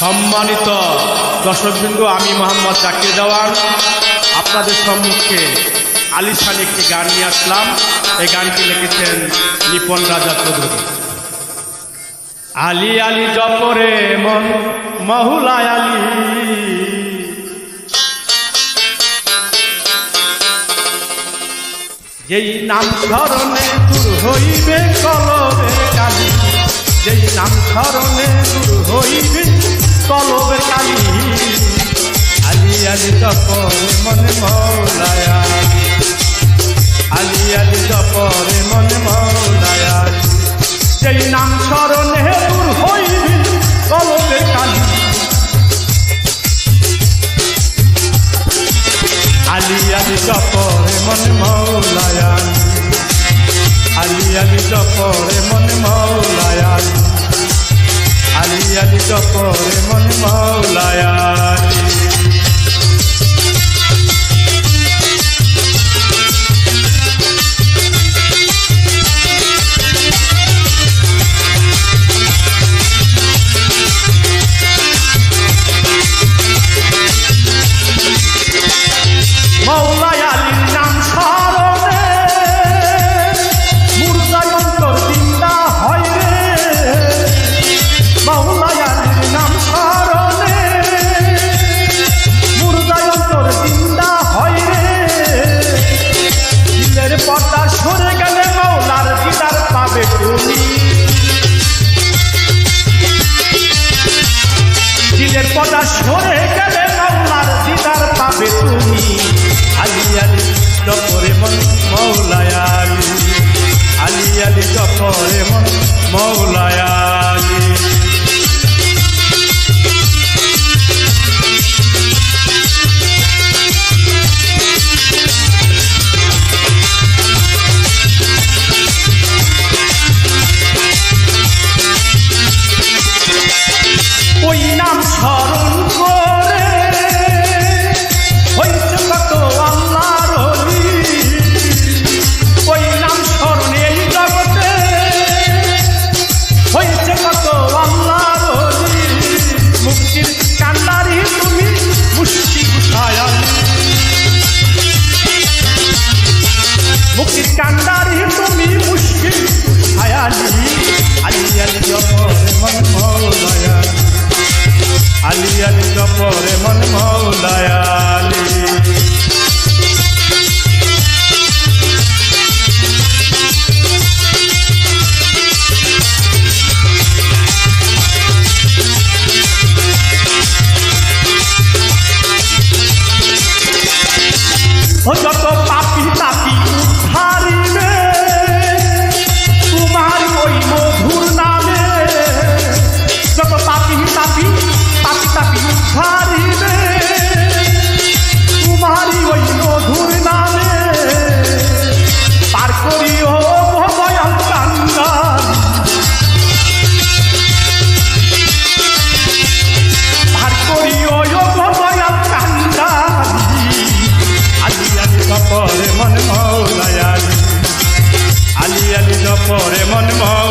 সম্মানিত দর্শকবৃন্দ, আমি মোহাম্মদ জাকির দেওয়ান। আপনাদের সম্মুখে আলিশান একটি গান নিয়ে আসলাম। এই গানটি লিখেছেন নিপন রাজা চৌধুরী। আলি আলি জপরে মন, মহুলায় আলী। যেই নাম স্মরণে দূর হইবে কলবে কালী, যেই নাম স্মরণে দূর হইবে কলবে কালী। আলি আলি জপরে মনে মৌলায়া। আলি আলি জপরে মনে মৌলায়া। যেই নাম স্মরণে দূর হইবে কলবে কালী। আলি আলি জপরে মন মৌলায়ান আলি আলি জপরে মন মৌলায়ান আলি আলি জপরে সরে গেলে মাওলার দিদার পাবে তুমি। আলি আলি জপরে মন মৌলায় আলী। আলি আলি মন মৌলায় জপরে মন মৌলায়ালি মন মৌলায় আলি আলি জপরে মন মৌলায়ালি